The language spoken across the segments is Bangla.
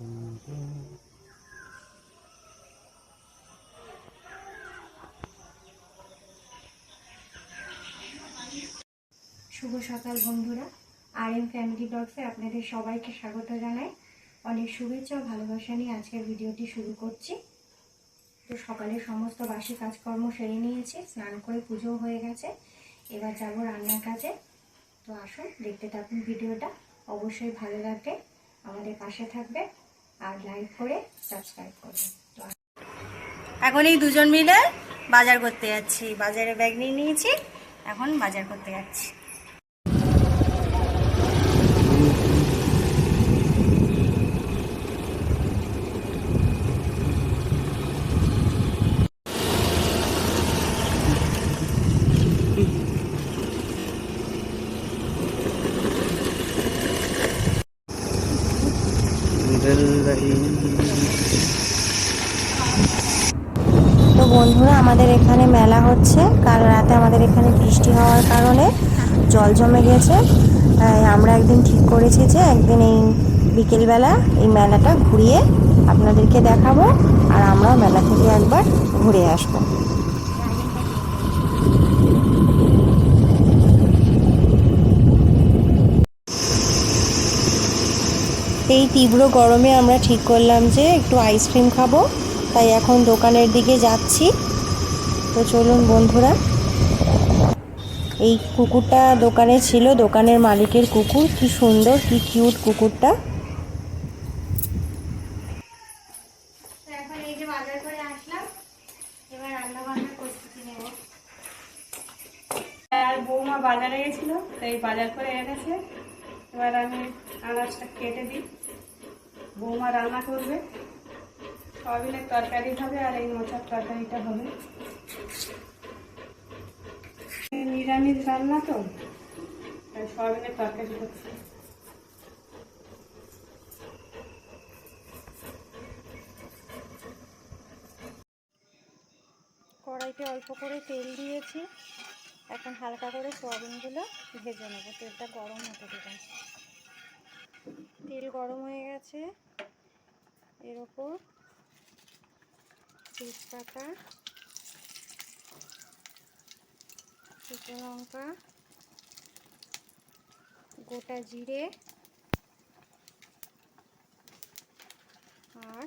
শুভ সকাল বন্ধুরা। আর এম ফ্যামিলি ব্লগসে আপনাদের সবাইকে স্বাগত জানাই। অনেক শুভেচ্ছা ভালোবাসা নিয়ে আজকের ভিডিওটি শুরু করছি। তো সকালে সমস্ত বাসি কাজকর্ম সেরে নিয়েছি, স্নান করে পুজো হয়ে গেছে। এবার যাব রান্নার কাজে তো আসুন, দেখতে থাকুন ভিডিওটা। অবশ্যই ভালো লাগবে। আমাদের পাশে থাকবে আর করে এখন এই দুজন মিলে বাজার করতে যাচ্ছি। বাজারে ব্যাগ নিয়ে নিয়েছি, এখন বাজার করতে যাচ্ছি। তো বন্ধুরা, আমাদের এখানে মেলা হচ্ছে। কাল রাতে আমাদের এখানে বৃষ্টি হওয়ার কারণে জল জমে গেছে। আমরা একদিন ঠিক করেছি যে একদিন এই বিকেলবেলা এই মেলাটা ঘুরিয়ে আপনাদেরকে দেখাবো আর আমরা মেলা থেকে একবার ঘুরে আসব। এই তীব্র গরমে আমরা ঠিক করলাম যে একটু আইসক্রিম খাব। তাই এখন দোকানের দিকে যাচ্ছি। তো চলুন বন্ধুরা, এই কুকুরটা দোকানে ছিল, দোকানের মালিকের কুকুর। কি সুন্দর, কি কিউট কুকুরটা। বাজারে গেছিল তাই বাজার করে এনেছে। এবার আমি আনাজটা কেটে দিই। বৌমা রান্না করবে। সয়াবিনের তরকারি হবে আর এই মোচার তরকারিটা হবে। নিরামিষ রান্না তো, তাই সয়াবিনের তরকারি হচ্ছে কড়াইতে অল্প করে তেল দিয়েছি। এখন হালকা করে সোয়াবিনগুলো ভেজে নেব। তেলটা গরম হতে দেবেন তেল গরম হয়ে গেছে। এর ওপর তেজপাতা, শুকনো লঙ্কা, গোটা জিরে আর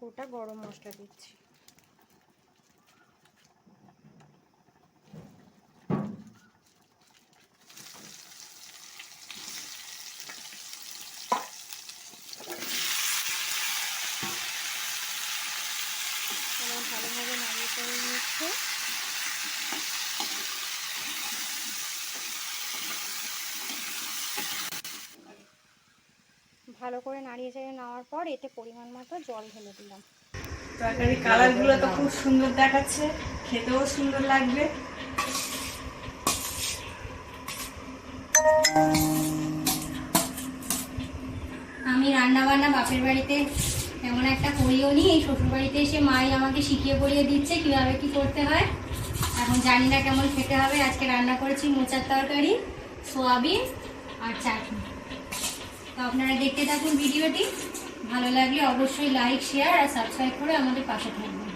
গোটা গরম মশলা দিচ্ছি এবার ভালোভাবে নাড়িয়ে করে নিচ্ছে ভালো করে নাড়িয়ে চাড়িয়ে নেওয়ার পর এতে পরিমাণ মতো জল ঢেলে দিলাম। তরকারি কালারগুলো তো খুব সুন্দর দেখাচ্ছে খেতেও সুন্দর লাগবে। আমি রান্না বান্না বাপের বাড়িতে এমন একটা করিও নি এই শ্বশুর বাড়িতে এসে মাই আমাকে শিখিয়ে পড়িয়ে দিচ্ছে কীভাবে কি করতে হয়। এখন জানি না কেমন খেতে হবে আজকে রান্না করেছি মোচার তরকারি সোয়াবিন আর চাটনি। তো আপনারা দেখতে থাকুন ভিডিওটি। ভালো লাগলে অবশ্যই লাইক শেয়ার আর সাবস্ক্রাইব করে আমাদের পাশে থাকবেন।